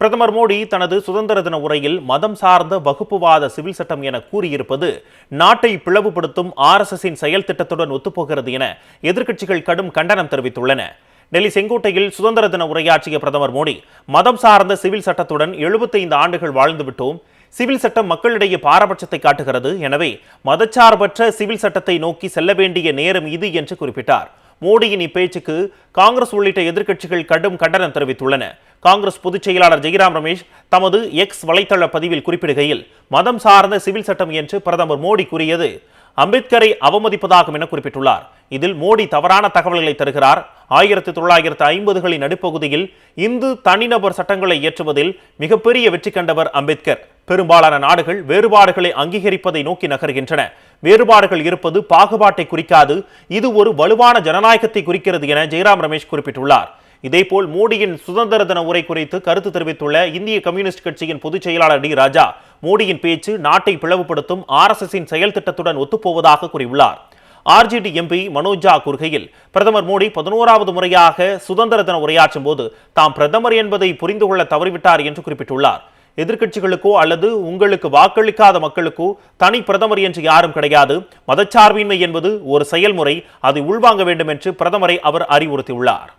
பிரதமர் மோடி தனது சுதந்திர தின உரையில் மதம் சார்ந்த வகுப்புவாத சிவில் சட்டம் என கூறியிருப்பது நாட்டை பிளவுபடுத்தும் ஆர்எஸ்எஸின் செயல் திட்டத்துடன் ஒத்துப்போகிறது என எதிர்க்கட்சிகள் கடும் கண்டனம் தெரிவித்துள்ளன. டெல்லி செங்கோட்டையில் சுதந்திர தின உரையாற்றிய பிரதமர் மோடி மதம் சார்ந்த சிவில் சட்டத்துடன் 75 ஆண்டுகள் வாழ்ந்துவிட்டோம் சிவில் சட்டம் மக்களிடையே பாரபட்சத்தை காட்டுகிறது. எனவே மதச்சார்பற்ற சிவில் சட்டத்தை நோக்கி செல்ல வேண்டிய நேரம் இது என்று குறிப்பிட்டார். மோடியின் இப்பேச்சுக்கு காங்கிரஸ் உள்ளிட்ட எதிர்க்கட்சிகள் கடும் கண்டனம் தெரிவித்துள்ளன. காங்கிரஸ் பொதுச் செயலாளர் ஜெய்ராம் ரமேஷ் தமது எக்ஸ் வலைத்தள பதிவில் குறிப்பிடுகையில் மதம் சார்ந்த சிவில் சட்டம் என்று பிரதமர் மோடி கூறியது. அம்பேத்கரை அவமதிப்பதாகும் என குறிப்பிட்டுள்ளார். இதில் மோடி தவறான தகவல்களை தருகிறார். ஆயிரத்தி தொள்ளாயிரத்து ஐம்பதுகளின் நடுப்பகுதியில் இந்து தனிநபர் சட்டங்களை இயற்றுவதில் மிகப்பெரிய வெற்றி கண்டவர் அம்பேத்கர். பெரும்பாலான நாடுகள் வேறுபாடுகளை அங்கீகரிப்பதை நோக்கி நகர்கின்றன. வேறுபாடுகள் இருப்பது பாகுபாட்டை குறிக்காது. இது ஒரு வலுவான ஜனநாயகத்தை குறிக்கிறது என ஜெயராம் ரமேஷ் குறிப்பிட்டுள்ளார். இதேபோல் மோடியின் சுதந்திர தின உரை குறித்து கருத்து தெரிவித்துள்ள இந்திய கம்யூனிஸ்ட் கட்சியின் பொதுச் செயலாளர் டி ராஜா மோடியின் பேச்சு நாட்டை பிளவுபடுத்தும் ஆர்எஸ்எஸின் செயல் திட்டத்துடன் ஒத்துப்போவதாக கூறியுள்ளார். ஆர்ஜிடி எம்பி மனோஜா கூறுகையில் பிரதமர் மோடி பதினோராவது முறையாக சுதந்திர தின உரையாற்றும் போது தாம் பிரதமர் என்பதை புரிந்து கொள்ள தவறிவிட்டார் என்று குறிப்பிட்டுள்ளார். எதிர்க்கட்சிகளுக்கோ அல்லது உங்களுக்கு வாக்களிக்காத மக்களுக்கோ தனி பிரதமர் என்று யாரும் கிடையாது. மதச்சார்பின்மை என்பது ஒரு செயல்முறை அதை உள்வாங்க வேண்டும் என்று பிரதமரை அவர் அறிவுறுத்தியுள்ளார்.